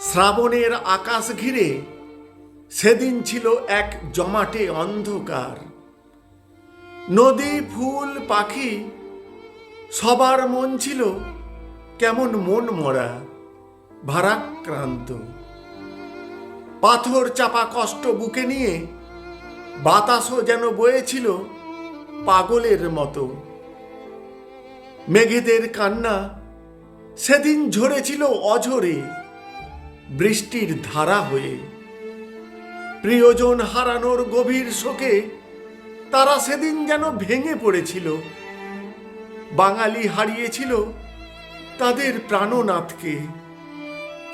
শ্রাবণের আকাশ ঘিরে সেদিন ছিল এক জমাটে অন্ধকার। নদী, ফুল, পাখি, সবার মন ছিল কেমন মন মরা, ভারাক্রান্ত। পাথর চাপা কষ্ট বুকে নিয়ে বাতাসও যেন বয়েছিল পাগলের মতো। মেঘেদের কান্না সেদিন ঝরেছিল অঝরে। বৃষ্টির ধারা হয়ে। প্রিয়জন হারানোর গভীর শোকে তারা সেদিন যেন ভেঙে পড়েছিল। বাঙালি হারিয়েছিল তাদের প্রাণনাথকে।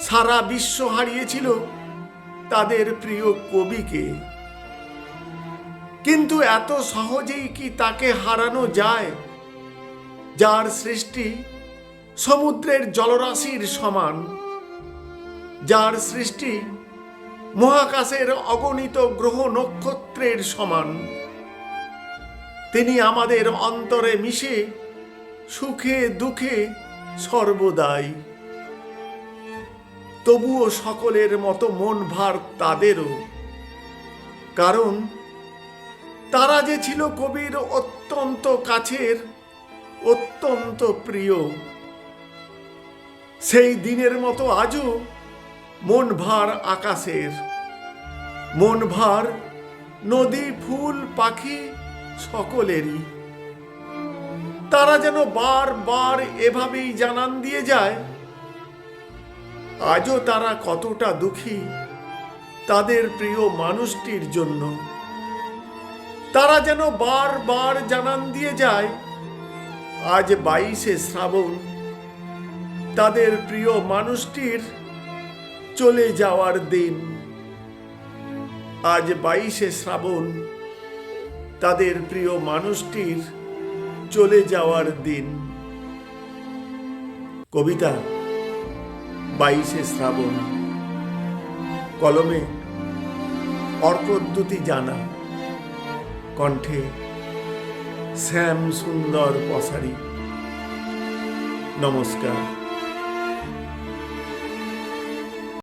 সারা বিশ্ব হারিয়েছিল তাদের প্রিয় কবিকে। কিন্তু এত সহজেই কি তাকে হারানো যায়? যার সৃষ্টি সমুদ্রের জলরাশির সমান। যার সৃষ্টি মহাকাশের অগণিত গ্রহ নক্ষত্রের সমান। তিনি আমাদের অন্তরে মিশে সুখে দুঃখে সর্বদাই। তবুও সকলের মতো মন ভার তাদেরও। কারণ তারা যে ছিল কবির অত্যন্ত কাছের, অত্যন্ত প্রিয়। সেই দিনের মতো আজও মন ভার আকাশের। মন ভার নদী, ফুল, পাখি সকলেরই। তারা যেন বারবার এভাবেই জানান দিয়ে যায়, আজও তারা কতটা দুঃখী তাদের প্রিয় মানুষটির জন্য। তারা যেন বারবার জানান দিয়ে যায়, আজ বাইশে শ্রাবণ তাদের প্রিয় মানুষটির চলে যাওয়ার দিন। আজ বাইশে শ্রাবণ, তাদের প্রিয় মানুষটির চলে যাওয়ার দিন। কবিতা, বাইশে শ্রাবণ। কলমে অর্কদ্যুতি জানা। কণ্ঠে শ্যাম সুন্দর পসারি। নমস্কার।